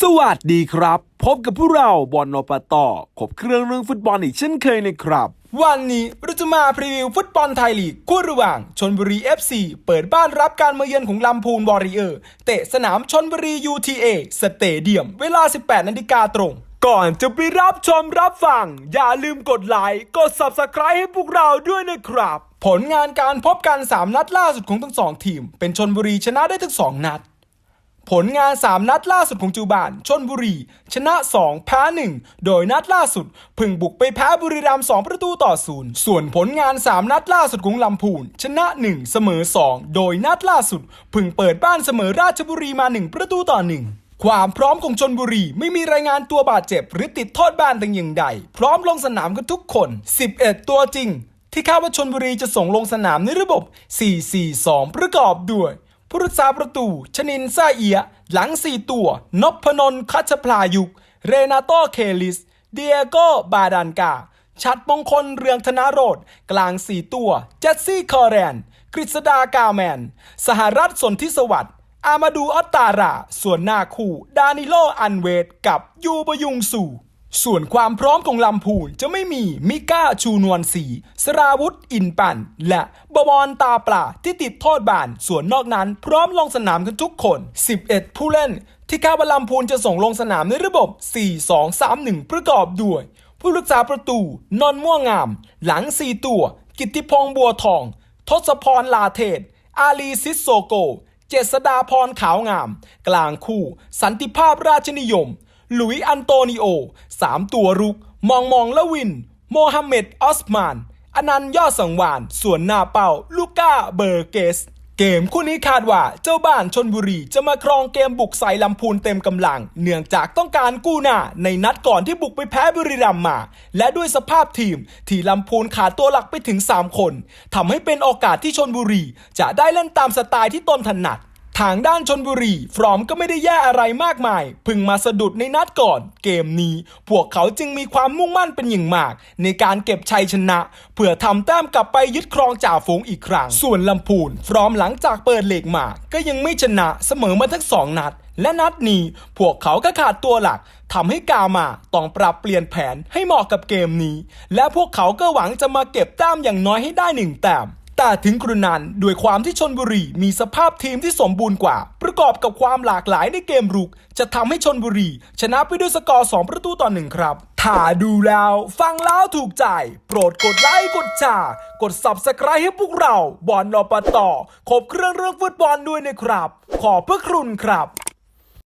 สวัสดีครับ พบกับพวกเราบอลนปตขบเครื่องเรื่องฟุตบอลอีกเช่นเคยนะครับ วันนี้เราจะมาพรีวิวฟุตบอลไทยลีกคู่ระหว่างชนบุรี FC เปิดบ้านรับการมาเยือนของลำพูนวอริเออร์เตะสนามชนบุรี UTA สเตเดียม เวลา 18นาฬิกาตรง ก่อนจะไปรับชมรับฟัง อย่าลืมกดไลค์กด Subscribe ให้พวกเราด้วยนะครับ ผลงานการพบกัน 3 นัดล่าสุดของทั้งสองทีม เป็นชนบุรีชนะได้ทั้ง2นัด ผลงาน 3 นัดล่าสุดของจูบานชนบุรี ชนะ 2 แพ้ 1 โดยนัดล่าสุดพึ่งบุกไปแพ้บุรีรัมย์2ประตูต่อศูนย์ส่วนผลงาน 3 นัดล่าสุดของลำพูน ชนะ 1 เสมอ 2 โดยนัดล่าสุดพึ่งเปิดบ้านเสมอราชบุรีมา 1 ประตูต่อ 1ความพร้อมของชนบุรีไม่มีรายงานตัวบาดเจ็บ หรือติดโทษแบนแต่อย่างใด พร้อมลงสนามกันทุกคน 11 ตัวจริง ที่คาดว่าชนบุรีจะส่งลงสนามในระบบ 4-4-2 ประกอบด้วย ผู้รักษาประตู ชนินซาเอีย หลัง 4 ตัวนพนนท์คัชพลายุก เรนาโตเคลิส เดียโกบาดานกา ชัดมงคลเรืองธนาโรดกลาง 4 ตัว เจสซี่คอร์แรน กฤษดากาแมน สหรัฐสนธิสวัสดิ์อามาดูออตตารา ส่วนหน้าคู่ ดานิโลอันเวดกับยูบยุงสู ส่วนความพร้อมของลำพูนจะไม่มีมิก้าชูนวลศรีสราวุธอินปันและบบอนตาปลาที่ติดโทษบาน ส่วนนอกนั้นพร้อมลงสนามกันทุกคน 11 ผู้เล่น ที่คาดว่าลำพูนจะส่งลงสนามในระบบ 4-2-3-1 ประกอบด้วย ผู้รักษาประตู นน์ม่วงงาม หลัง 4 ตัว กิตติพงษ์บัวทอง ทศพรลาเทศ อาลีซิสโซโก เจษดาพรขาวงาม กลางคู่ สันติภาพราชนิยม หลุยอันโตนิโอสามตัวรุก มองมองละวิน โมฮัมเหม็ดออสมาน อนันต์ยอดสังวาน ส่วนหน้าเป้า ลูก้าเบอร์เกส เกมคู่นี้คาดว่าเจ้าบ้านชนบุรีจะมาครองเกมบุกใส่ลำพูนเต็มกำลัง เนื่องจากต้องการกู้หน้า ในนัดก่อนที่บุกไปแพ้บุรีรัมย์มา และด้วยสภาพทีมที่ลำพูนขาดตัวหลักไปถึง 3 คนทำให้เป็นโอกาสที่ชนบุรี จะได้เล่นตามสไตล์ที่ตนถนัด ทางด้านชนบุรี ฟรอมก็ไม่ได้แย่อะไรมากมาย พึงมาสะดุดในนัดก่อน เกมนี้ พวกเขาจึงมีความมุ่งมั่นเป็นอย่างมาก ในการเก็บชัยชนะ เพื่อทำแต้มกลับไปยึดครองจ่าฝูงอีกครั้ง ส่วนลำพูน ฟรอมหลังจากเปิดเหล็กมา ก็ยังไม่ชนะเสมอมาทั้งสองนัด และนัดนี้ พวกเขาก็ขาดตัวหลักทำให้กามาต้องปรับเปลี่ยนแผนให้เหมาะกับเกมนี้ และพวกเขาก็หวังจะมาเก็บแต้มอย่างน้อยให้ได้หนึ่งแต้ม แต่ถึงกระนั้นด้วยความที่ชนบุรีมีสภาพทีมที่สมบูรณ์กว่า ประกอบกับความหลากหลายในเกมรุก จะทำให้ชนบุรี ชนะไปด้วยสกอร์ 2 ประตูต่อหนึ่งครับ ถ้าดูแล้วฟังแล้วถูกใจ โปรดกดไลค์กดแชร์กด subscribe ให้พวกเราบอลนปต่อขบเครื่องเรื่องฟุตบอลด้วยนะครับ ขอบพระคุณครับ